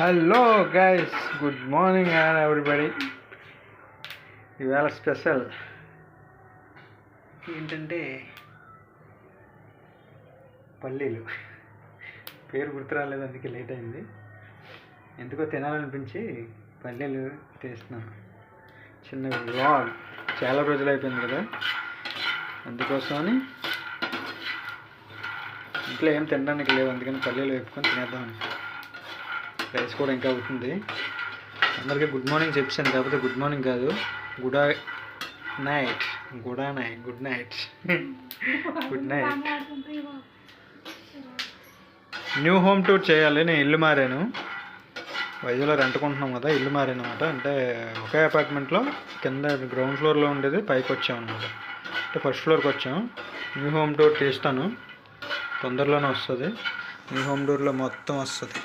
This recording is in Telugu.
Hello guys good morning and everybody ఇవాళ స్పెషల్. ఏంటంటే పల్లీలు. పేరు గుర్తు రాలేదు అందుకే లేట్ అయింది. ఎందుకో తినాలనిపించి పల్లీలు తీస్తున్నాను చిన్న వ్లాగ్. చాలా రోజులు అయిపోయింది కదా. అందుకోసమని ఇంట్లో ఏం తినడానికి లేవు అందుకని పల్లీలు వేపుకొని తినేద్దామని. రైస్ కూడా ఇంకా అవుతుంది. అందరికీ గుడ్ మార్నింగ్ చెప్పాను కాకపోతే గుడ్ మార్నింగ్ కాదు. Good night. Good night good night. Good night. New home tour చేయాలి నేను ఇల్లు మారాను. వైజాగ్లో రెంట్కుంటున్నాం కదా ఇల్లు మారాను అనమాట అంటే ఒకే అపార్ట్మెంట్లో కింద గ్రౌండ్ ఫ్లోర్లో ఉండేది పైకి వచ్చాం అనమాట అంటే ఫస్ట్ ఫ్లోర్కి వచ్చాం. న్యూ హోమ్ టూర్ చేస్తాను. తొందరలోనే వస్తుంది. న్యూ హోమ్ డోర్లో మొత్తం వస్తుంది.